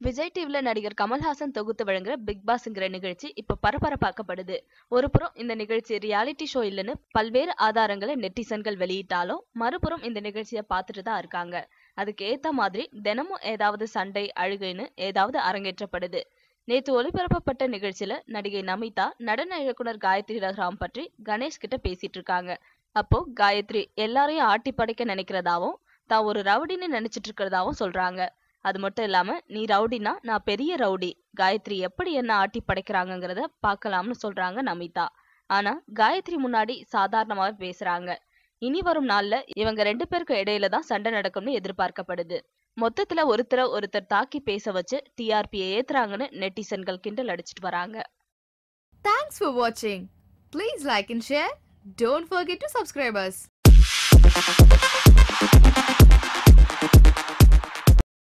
விஜய் டிவில நடிகர் கமல்ஹாசன் தொகுத்து வழங்குற பிக் பாஸ்ங்கிற நிகழ்ச்சி இப்ப பரபரப்பாக்கப்படுது. ஒருபுறம் இந்த நிகழ்ச்சி ரியாலிட்டி ஷோ இல்லைன்னு பல்வேறு ஆதாரங்களை நெட்டிசன்கள் வெளியிட்டாலும் மறுபுறம் இந்த நிகழ்ச்சியை பார்த்துட்டு தான் இருக்காங்க. அதுக்கு ஏத்த மாதிரி தினமும் ஏதாவது சண்டை அழுகைன்னு ஏதாவது அரங்கேற்றப்படுது. நேத்து ஒளிபரப்பப்பட்ட நிகழ்ச்சியில நடிகை நமிதா நடன இயக்குனர் காயத்ரி ரகுராம் பற்றி கணேஷ் கிட்ட பேசிட்டு இருக்காங்க. அப்போ காயத்ரி எல்லாரையும் ஆட்டி படைக்க நினைக்கிறதாவும் தான் ஒரு ரவுடின்னு நினைச்சிட்டு இருக்கிறதாவும் சொல்றாங்க. அது மட்டும் இல்லாம நீ ரவுடினா நான் பெரிய ரவுடி. காயத்ரி எப்படி என்ன ஆட்டி படைக்கிறாங்கிறத பார்க்கலாம்னு சொல்றாங்க நமிதா. ஆனா காயத்ரி முன்னாடி சாதாரணமாவே பேசுறாங்க. இனி வரும் நாள்ல இவங்க ரெண்டு பேருக்கு இடையில தான் சண்டை நடக்கும்னு எதிர்பார்க்கப்படுது. மொத்தத்துல ஒருத்தரை ஒருத்தர் தாக்கி பேச வச்சு டிஆர்பியை ஏத்துறாங்கன்னு நெட்டிசன்கள் கிண்டல் அடிச்சிட்டு வராங்க. தேங்க்ஸ் ஃபார் வாட்சிங் please like and share don't forget to subscribers